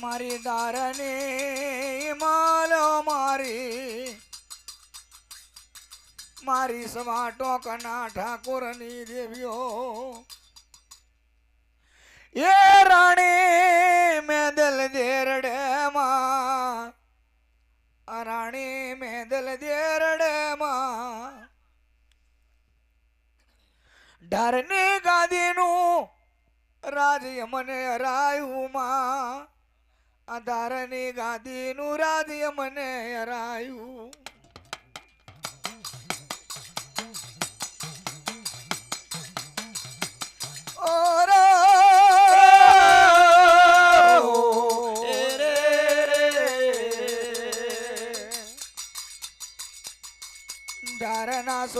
મારી દારની માલો મારી. મારી સવા ટોકના ઠાકોરની દેવીઓ. એ રાણી મેદલ દેરડે માં રાણી મેદલ દેરડે માં ઢારની ગાદીનું રાજ્ય મને હરાયું માં. આ ધારની ગાદીનું રાજ્ય મને હરાયું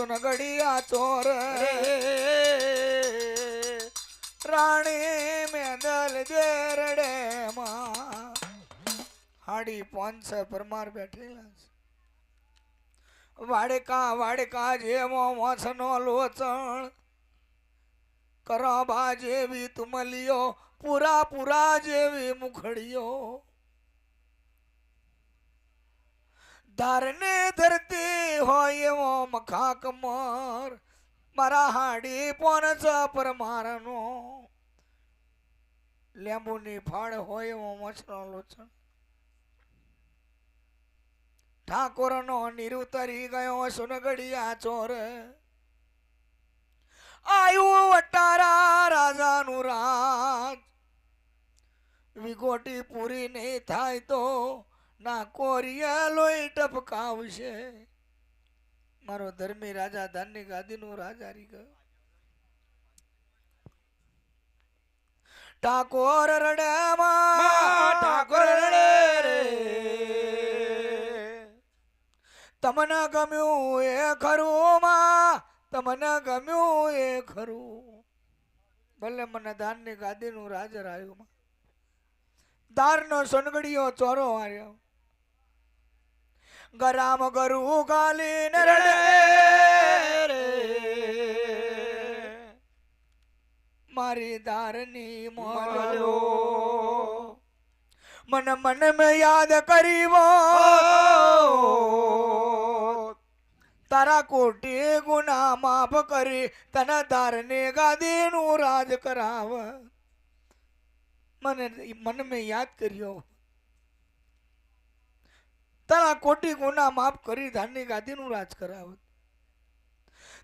સોનગડિયા ચોર. રાણી મેદલ જેરડે માં. હાડી પાંચસો પરમાર બેઠેલા છે. વાડકા વાડકા જેવો મોસનો લોચણ. કરાબા જેવી તુમલીઓ પૂરા પૂરા જેવી મુખડીઓ ધારને ધરતી હોય એવો મખા કમર મારા હાડી પોનસ પરમારનો. લેંબુની ફાળ હોય એવો મછનો લોચણ. ઠાકોરનો નિરુતરી ગયો સુનગડિયા ચોર. આયુ વટારા રાજાનું રાજ. વિગોટી પૂરી નહીં થાય તો ના કોરિયા લોહી ટપકાવશે. મારો ધર્મી રાજા ધાનની ગાદીનું રાજા રી ગયો. ઠાકોર રડેમાં ઠાકોર રડે રે. તમને ગમ્યું એ ખરું માં તમને ગમ્યું એ ખરું. ભલે મને ધાનની ગાદીનું રાજ રાયું માં. દારનો સોનગડીયો ચોરો હાર્યો ગરામ ગરુ ગાલીને રડે. રે મારી દારની મોલો મન મન મે યાદ કરીવો તારા કોટી ગુના માફ કરી તને ધારને ગાદીનું રાજ કરાવ. મને મન મેં યાદ કર્યો. કોટી ગુના માફ કરી ધારની ગાદીનું રાજ કરાવત.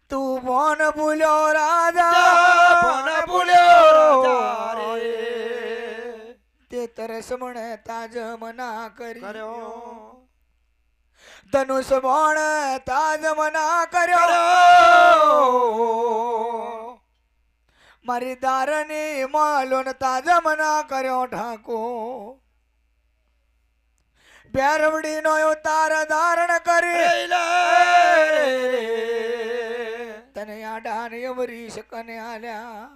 તું બોન ભૂલ્યો રાજા પણ ભૂલ્યો તે તરસ મણે તાજ મના કરી કર્યો. ધનુષ બોણ તાજ મના કર્યો. મારી દારની માલો ને તાજ મના કર્યો ઠાકો બેરવડી નો અવતાર ધારણ કરી. તને આડા ને અમરી શકને આલ્યા.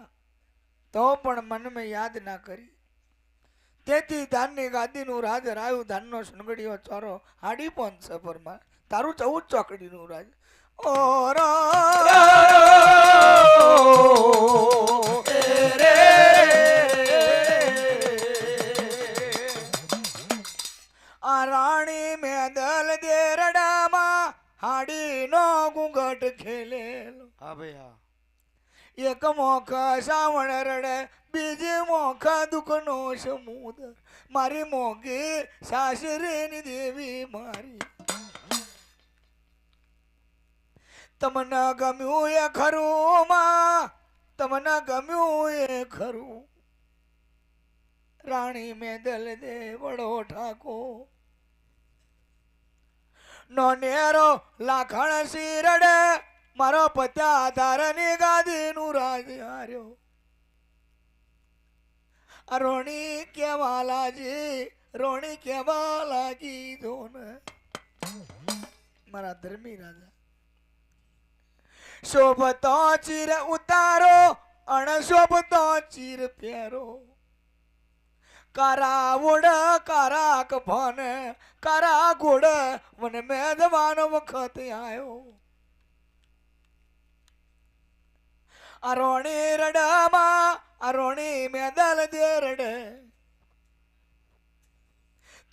તો પણ મન મેં યાદ ના કરી. તેથી ધાનની ગાદીનું રાજ રાયું ધાનનો સુનગડીયો ચોરો હાડી પોન સફરમાં. તારું ચૌદ ચોકડીનું રાજ. ઓ આ મેદલ દેરડામાં હાડીનો ઘૂંઘટ ખેલેલો. હા ભાઈ હા એક મોખ સાવણ રડે બીજી મોખ દુઃખનો સમુદ્ર મારી મોગી સાસરેની દેવી મારી. તમને ગમ્યું એ ખરું માં તમને ગમ્યું એ ખરું. રાણી મેદલ દે વડો ઠાકો નો નેરો લાખણ શીરડે. મારો પત્યા ધારની ગાદીનું રાજ હાર્યો. રોણી કેવા લાજી રોણી કેવા લાગી જોને મારા ધર્મી રાજા. શોભતો ચીર ઉતારો અણ શોભતો ચીર પહેરો. કારા ઓડ કારા કફન કારા ગોડ મને મેદવાન વખત આયો. અરોણી રડમાં, અરોણી મેદલ દે રડે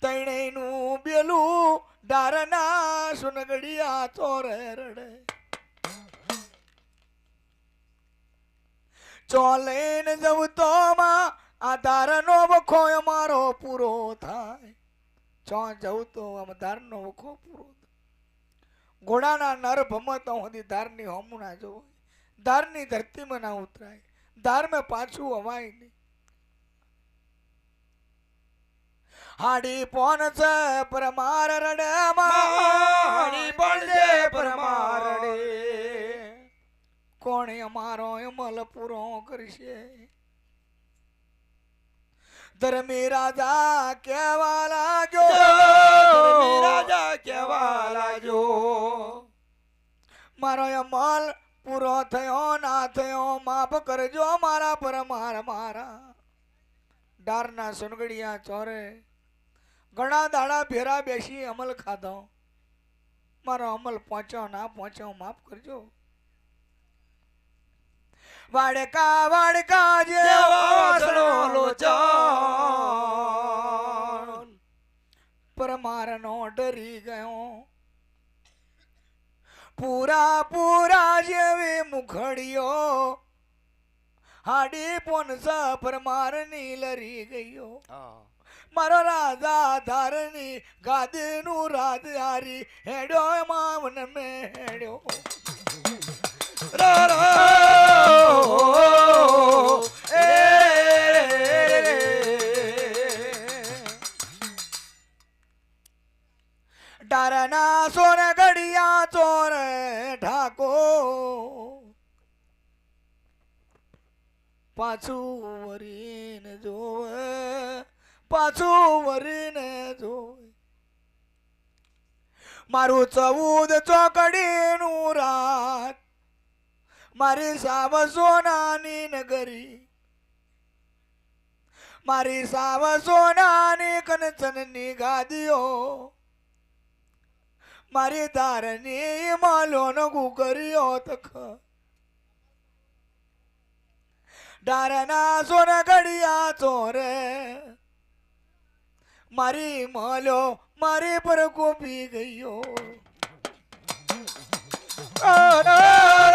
તૈણેનું બેલું ડારના સુનગડિયા ચોરે રડે. ચોલેન જવું તો માં આ દારનો વખો અમારો પૂરો થાય. ચો જવું તો આમ દારનો વખો પૂરો થાય. ઘોડાના નર ભમતો સુધી ધારની હોમું ના જોવાય ધારની ધરતીમાં ના ઉતરાય. ધારમાં પાછું અવાય નહીં. હાડી પોન છે પરમાર રડે હાડી પણ છે પરમારડે કોણે અમારો અમલ પૂરો કરશે? ધર્મી રાજા કેવા લાગ્યો. ધર્મી રાજા કેવા લાગ્યો. મારો અમલ પૂરો થયો ના થયો માફ કરજો મારા પરમાર મારા. ડારના સુનગડિયા ચોરે ઘણા દાડા ભેરા બેસી અમલ ખાધો. મારો અમલ પહોંચ્યો ના પહોંચ્યો માફ કરજો. વાડકા વાડકા જેવો વાસણો વાસણો લોચણ પરમારનો ડરી ગયો. પૂરા પૂરા જેવી મુખડીઓ. હાડી પોનસા પરમારની લરી ગયો. મારો રાધા ધારની ગાદીનું રાજ હારી હેડ્યો એમાં મન મેં હેડ્યો. રા રા એ રે ડારના સોન ઘડિયા ચોર ઠાકો પાછું વરીને જોવે, પાછું વરીને જોવે. મારું ચૌદ ચોકડીનું રાત મારી સાવ સોનાની નગરી. મારી સાવ સોનાની કંચનની ગાદીઓ. મારી તારની માલોનો કુકરીઓ તખ. ડારના સોન ઘડિયા ચોરે. મારી માલો મારી પર કોપી ગયો. આ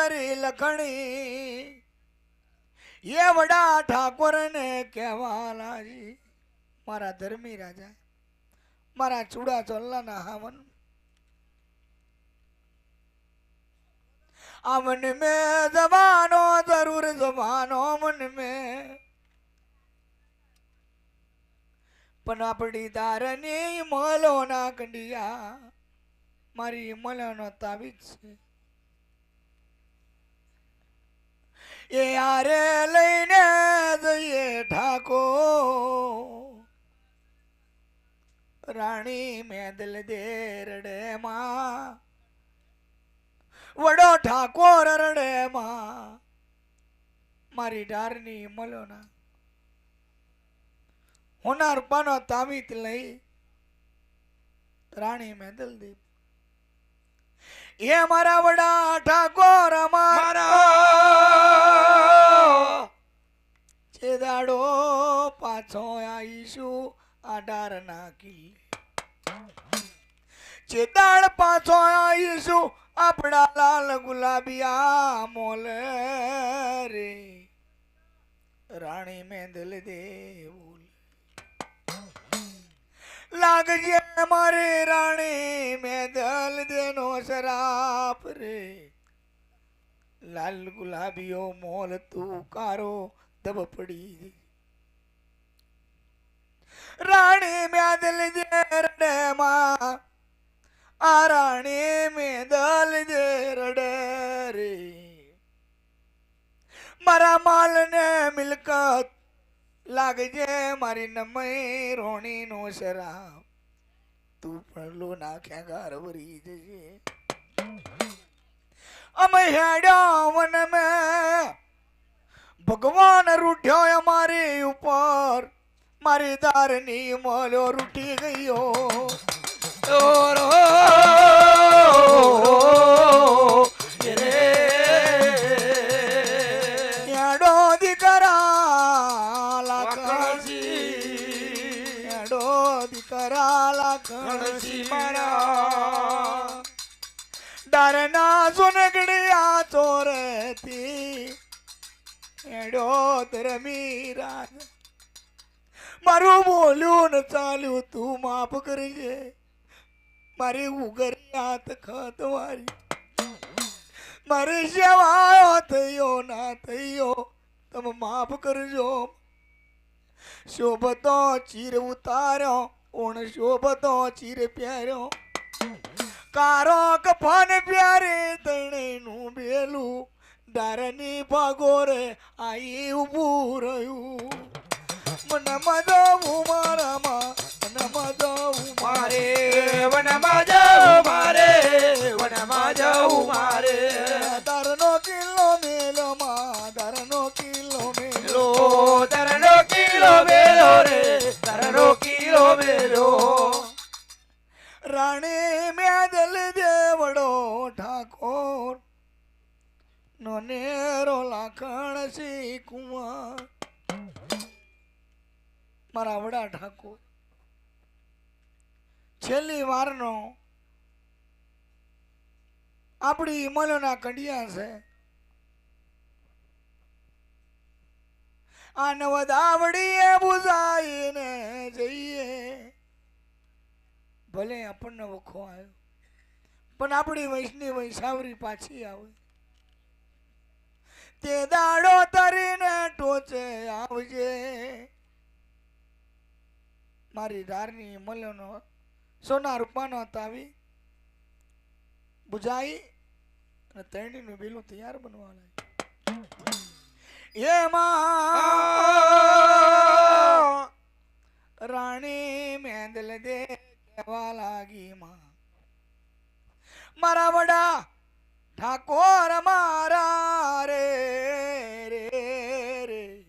કરી લખણી. એ વડા ઠાકોરને કહેવા લાજી મારા ધર્મી રાજા, મારા ચૂડા ચોલ્લાના હાવન, આ મન મે જવાનો જરૂર, જવાનો મન મે. પણ આપણી તારની મલો ના કંડિયા, મારી મલાનો તાવીજ છે. એ આરે લઈને જઈએ ઠાકો રાણી મેદલ દેરડે માં. વડો ઠાકોર રડે માં. મારી ડારની મલોના હોના રૂપાનો તાવીત લઈ રાણી મેદલ દીપ એ મારા વડા ઠાકોર મારા છે દાડો પાછો આવીશું આડાર જે દાડ પાછો આવીશું આપણા લાલ ગુલાબિયા મોલ રે. રાણી મેંદલ દેવું લાગજે મારે રાણી મેદલ દેનો શરાપ રે. લાલ ગુલાબીઓ મોલ તું કારો દબ પડી. રાણી મેદલ દે રડે માં આ રાણી મેદલ દે રડે રે મારા માલ ને મિલકત લાગજે, મારી નમય રોણી નો શરાબ. તું પણ લો નાખ્યા ગાર ભરી જશે અમે હેડ્યા વન મેં ભગવાન રૂઠ્યો અમારી ઉપર. મારી દારની મોલ્યો રૂઠી ગયો. હેડો દીકરા લાકણ વાકણસી હેડો દીકરા લાકણ ગણસી મારા. દારના સોનગડિયા ચોરતી હેડો ધરમી મારું બોલ્યું ને ચાલ્યું, તું માફ કરજે. મારી ઉગરી હાથ ખત મારી. મારે સેવાયો થયો, ના થયો, તમે માફ કરજો. શોભતો ચીર ઉતાર્યો, ઓણ શોભતો ચીર પહેર્યો કારો કફન પ્યારે તણે નું બેલું દારની ભાગોરે આઈ ઊભું રહ્યું. મને મજો મારામાં મને મજો મારે. વનમાં જાઉં મારે વનમાં જાઉં મારે. દારનો કિલ્લો મેલો માં દારનો કિલ્લો મેલો. લો તરનો કિલો મેલો રે તરનો કિલો મેલો. રાણી મેદલ દેવડો ઠાકોર નોનેરો લાખણ સી કુંવર. મારા વડા ઠાકોર, છેલ્લી વારનો આપણી ઇમલોના કડિયા છે. આ નવદાવડીએ બુઝાઈને જઈએ. ભલે આપણને વખો આવ્યો, પણ આપણી વૈષ્ણવી વૈસાવરી પાછી આવે. તે દાડો તરીને ટોચે આવજે. મારી ધારની મલ્યોનો સોના રૂપાનો તાવી બુજાઈ અને તરણીનું બેલું તૈયાર બનવા લાગ્યું. એમાં રાણી મેંદલ દે કહેવા લાગી માં. મારા વડા ઠાકોર મારા રે રે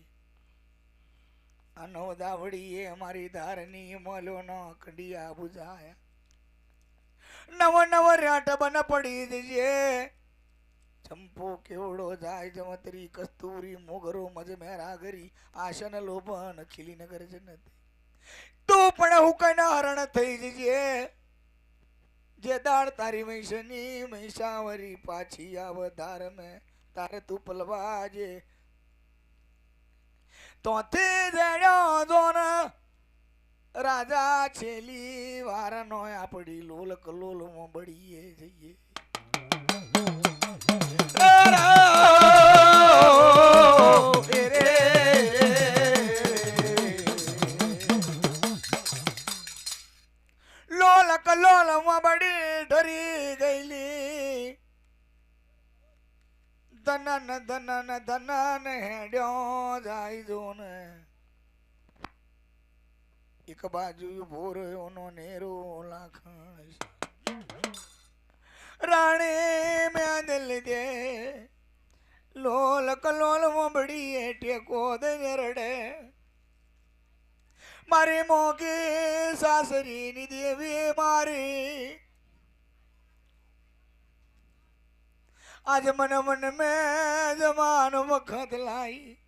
અનો દાવડીએ મારી ધારની મલો નો કડિયા બુજાયા નવ નવ રાટ બન પડી જજે. ચંપો કેવડો જાય, જમતરી કસ્તુરી, મોગરો મજમેરા ગરી આશન લોભન ખીલી નગર જનતી. તું પણ હુકના હરણ થઈ જજે. જે દાળ તારી મૈસની મૈસાવરી પાછી આવધાર મેં, તારે તું પલવાજે. તોથી જણ્યો જોન, રાજા છેલી વારનો આપડી લોલ કલોલમાં બળીએ જઈએ. લોલ લોલમાં બળી ઢરી ગયેલી. ધનન ધનન ધનન હેડ્યો જાય જોને. એક બાજુ ઊભો રહ્યો નો નેરો લાખણ રાણી મેં દિલ દે લોલ કલોલ મોબડી ટેકો દે રડે મારી મોગી સાસરીની દેવી મારી આજ મને મન મેં જમાનો વખત લાઈ.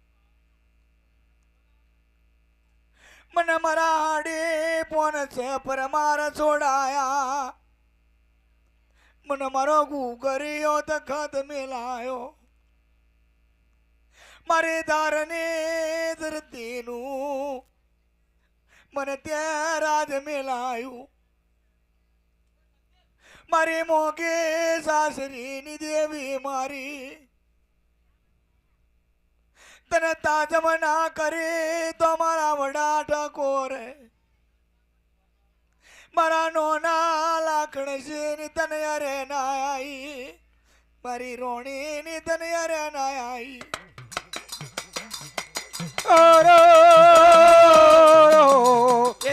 મને મારા હાડી પોન છે, પર મારા છોડાયા. મને મારો ગુગરિયો તખત મેલાયો. મારી ધારની ધરતીનું મને ત્યાં રાજ મેલાયું. મારી મોગે સાસરીની દેવી મારી. તને તાજમ ના કરે તો મારા વડા ઠકોરે મારા નોના લાખણ છે ની તને અરે ના આઈ? મારી રોણી ની તને અરે ના આઈ? રે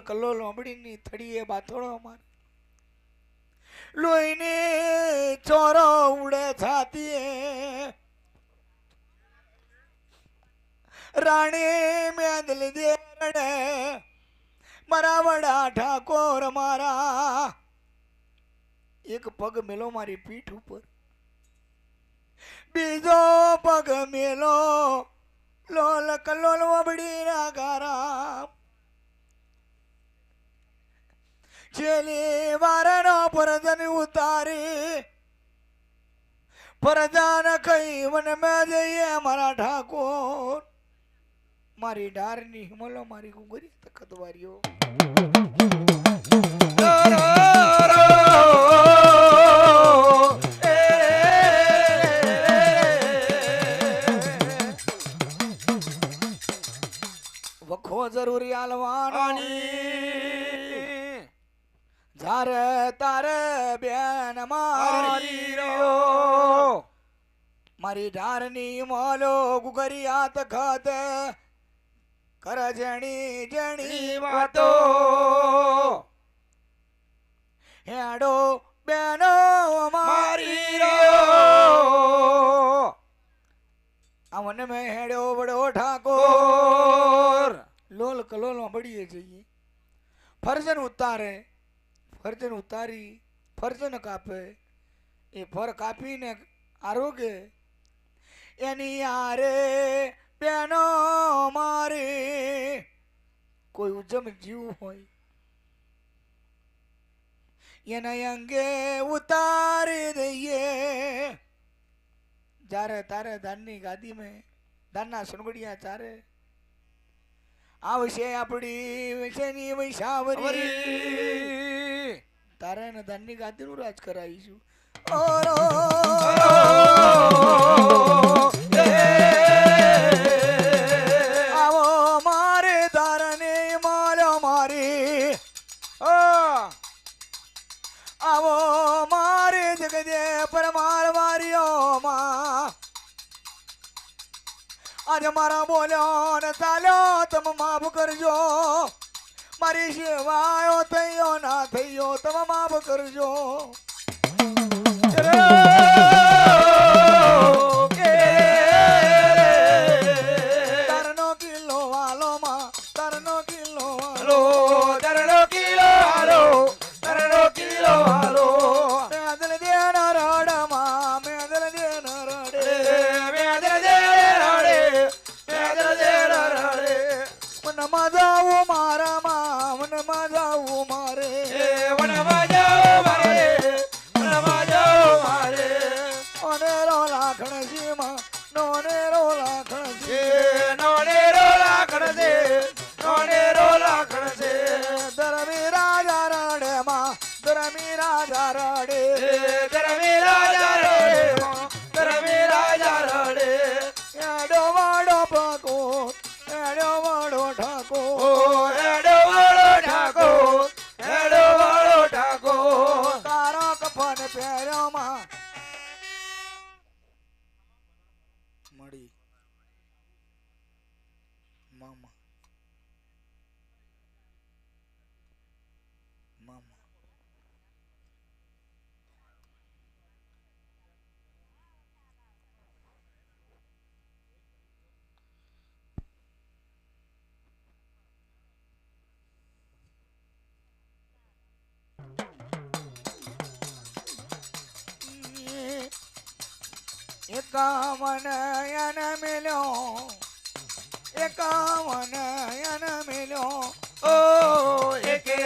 લોલ કલોલ ઓબડીની થડીએ બાથોડો માર લોહીને ચોરો ઉડે છાતીએ. રાણી મેદલ દેરડે મારા વડા ઠાકોર મારા. એક પગ મેલો મારી પીઠ ઉપર. બીજો પગ મેલો. લોલ કલોલ વબડી ના ગારા. છેલ્લી વારનો પરજન ઉતારી. પરજાન કઈ મને મેં જઈએ મારા ઠાકોર. મારી ડારની હિમલો મારી ગુગરી તખત વાર્યો વખો જરૂરી આલવાનો. જ્યારે તારે બેન મારી રહ્યો. મારી ઢારની મોલો ગુગરી આત ખાત કર જણી જણી વાતો હેડો બેનો મારી રહ્યો. અમને મને મેં હેડ્યો બડો ઠાકોર કોર. લોલ કલોલ બળીએ જઈએ ફરજન ઉતારે ફરજન ઉતારી, ફરજન કાપે. એ ફર કાપીને આરોગે. એની આરે બેનો મારે કોઈ ઉજમ જીવ હોય. એના અંગે ઉતારી દઈએ. જ્યારે તારે દાનની ગાદી મેં ધાનના સુનગડિયા ચારે. આવશે આપણી વિશેની વૈશાવરી? વરી. તારે ને ધનની ગાદીનું રાજ કરાવીશું. આવો મારે તારને માલો મારી. આવો મારે જગદે પરમાર માર્યો માં આજે મારા બોલ્યો ને ચાલ્યો, તમે માફ કરજો. મારી સેવાયો થયો ના થયો તમે માફ કરજો. એકાવન યન એકાવનયન એકાવન યન મેલ્યો. ઓ એકે